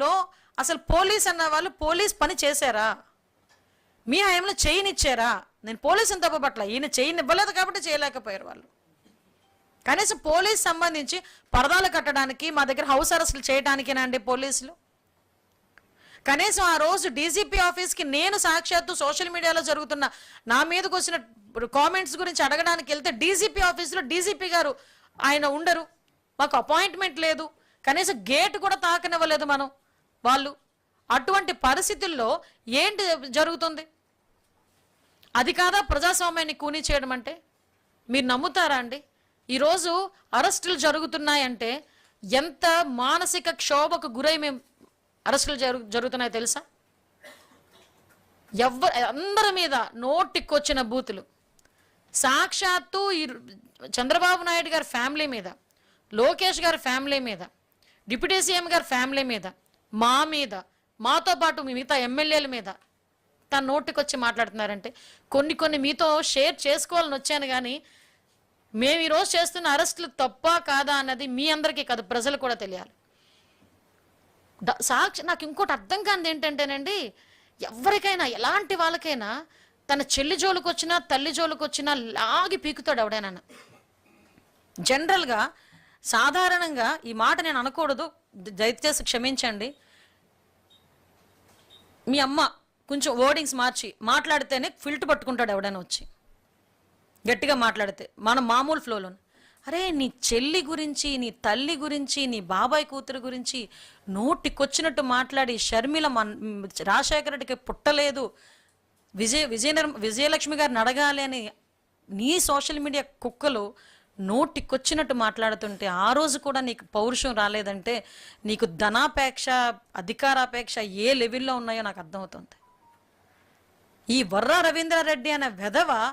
హయాంలో అసలు పోలీస్ అన్న వాళ్ళు పోలీస్ పని చేశారా? మీ హయాంలో చేయనిచ్చారా? నేను పోలీసుని తప్పబట్ల ఈయన చేయని ఇవ్వలేదు కాబట్టి చేయలేకపోయారు వాళ్ళు. కనీసం పోలీస్ సంబంధించి పరదాలు కట్టడానికి మా దగ్గర హౌస్ అరెస్టులు చేయడానికేనండి పోలీసులు? కనీసం ఆ రోజు డీజీపీ ఆఫీస్కి నేను సాక్షాత్తు సోషల్ మీడియాలో జరుగుతున్న నా మీదకి వచ్చిన కామెంట్స్ గురించి అడగడానికి వెళ్తే డీజీపీ ఆఫీస్లో డీజీపీ గారు ఆయన ఉండరు. మాకు అపాయింట్మెంట్ లేదు. కనీసం గేట్ కూడా తాకనివ్వలేదు మనం. వాళ్ళు అటువంటి పరిస్థితుల్లో ఏంటి జరుగుతుంది? అది కాదా ప్రజాస్వామ్యాన్ని కూనీ చేయడం అంటే? మీరు నమ్ముతారా అండి? ఈరోజు అరెస్టులు జరుగుతున్నాయంటే ఎంత మానసిక క్షోభకు గురై మేము అరెస్టులు జరుగు జరుగుతున్నాయో తెలుసా? ఎవ్వ అందరి మీద నోటికొచ్చిన బూతులు. సాక్షాత్తు ఈ చంద్రబాబు నాయుడు గారి ఫ్యామిలీ మీద లోకేష్ గారి ఫ్యామిలీ మీద డిప్యూటీ సీఎం గారి ఫ్యామిలీ మీద మా మీద మాతో పాటు మీ మిగతా ఎమ్మెల్యేల మీద తన నోటికొచ్చి మాట్లాడుతున్నారంటే కొన్ని కొన్ని మీతో షేర్ చేసుకోవాలని వచ్చాను కానీ మేము ఈరోజు చేస్తున్న అరెస్టులు తప్ప కాదా అన్నది మీ అందరికీ కాదు ప్రజలు కూడా తెలియాలి. సాక్షి నాకు ఇంకోటి అర్థం కానిది ఏంటంటేనండి ఎవరికైనా ఎలాంటి వాళ్ళకైనా తన చెల్లి జోలికి వచ్చినా తల్లి జోలికి వచ్చినా లాగి పీకుతాడు ఎవడైనా. జనరల్గా సాధారణంగా ఈ మాట నేను అనకూడదు దయచేసి క్షమించండి. మీ అమ్మ కొంచెం వర్డింగ్స్ మార్చి మాట్లాడితేనే ఫిల్ట్ పట్టుకుంటాడు ఎవడైనా వచ్చి. గట్టిగా మాట్లాడితే మన మామూలు ఫ్లోలో అరే నీ చెల్లి గురించి నీ తల్లి గురించి నీ బాబాయ్ కూతురు గురించి నోటికొచ్చినట్టు మాట్లాడి షర్మిల మన్ రాజశేఖర రెడ్డికి పుట్టలేదు. విజయ విజయ విజయలక్ష్మి గారిని అడగాలి అని నీ సోషల్ మీడియా కుక్కలు నోటికొచ్చినట్టు మాట్లాడుతుంటే ఆ రోజు కూడా నీకు పౌరుషం రాలేదంటే నీకు ధనాపేక్ష అధికారాపేక్ష ఏ లెవెల్లో ఉన్నాయో నాకు అర్థమవుతుంది. ఈ వర్ర రవీంద్రారెడ్డి అనే వెధవ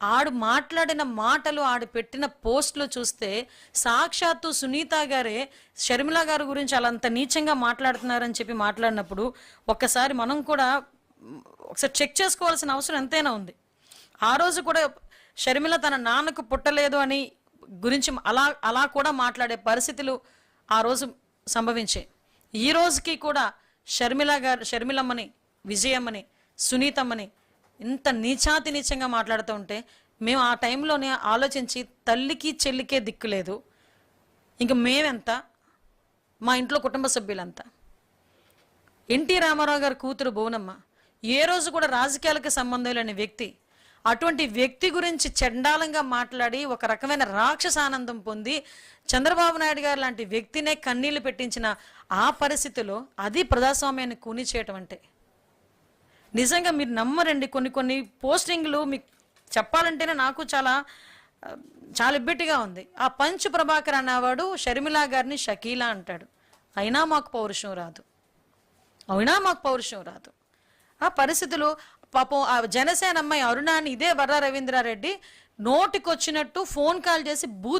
ఆడు మాట్లాడిన మాటలు ఆడు పెట్టిన పోస్టులు చూస్తే సాక్షాత్తు సునీత గారే షర్మిల గారి గురించి అలా అంత నీచంగా మాట్లాడుతున్నారని చెప్పి మాట్లాడినప్పుడు ఒక్కసారి మనం కూడా ఒకసారి చెక్ చేసుకోవాల్సిన అవసరం ఎంతైనా ఉంది. ఆ రోజు కూడా షర్మిల తన నాన్నకు పుట్టలేదు అని గురించి అలా అలా కూడా మాట్లాడే పరిస్థితులు ఆ రోజు సంభవించాయి. ఈ రోజుకి కూడా షర్మిల గారు షర్మిలమ్మని విజయమ్మని సునీతమ్మని ఇంత నీచాతి నీచంగా మాట్లాడుతూ ఉంటే మేము ఆ టైంలోనే ఆలోచించి తల్లికి చెల్లికే దిక్కు లేదు. ఇంక మేమెంత? మా ఇంట్లో కుటుంబ సభ్యులంతా. ఎన్టీ రామారావు గారి కూతురు భువనమ్మ ఏ రోజు కూడా రాజకీయాలకు సంబంధం లేని వ్యక్తి అటువంటి వ్యక్తి గురించి చండాలంగా మాట్లాడి ఒక రకమైన రాక్షస ఆనందం పొంది చంద్రబాబు నాయుడు గారు లాంటి వ్యక్తినే కన్నీళ్ళు పెట్టించిన ఆ పరిస్థితిలో అది ప్రజాస్వామ్యాన్ని కూని చేయటం అంటే. నిజంగా మీరు నమ్మరండి కొన్ని కొన్ని పోస్టింగ్లు మీకు చెప్పాలంటేనే నాకు చాలా చాలా ఇబ్బెట్టిగా ఉంది. ఆ పంచ్ ప్రభాకర్ అనేవాడు షర్మిలా గారిని షకీలా అంటాడు. అయినా మాకు పౌరుషం రాదు. అయినా మాకు పౌరుషం రాదు. ఆ పరిస్థితులు పాపం ఆ జనసేన అమ్మాయి అరుణాని ఇదే వర్ర రవీంద్రారెడ్డి నోటికొచ్చినట్టు ఫోన్ కాల్ చేసి బూత్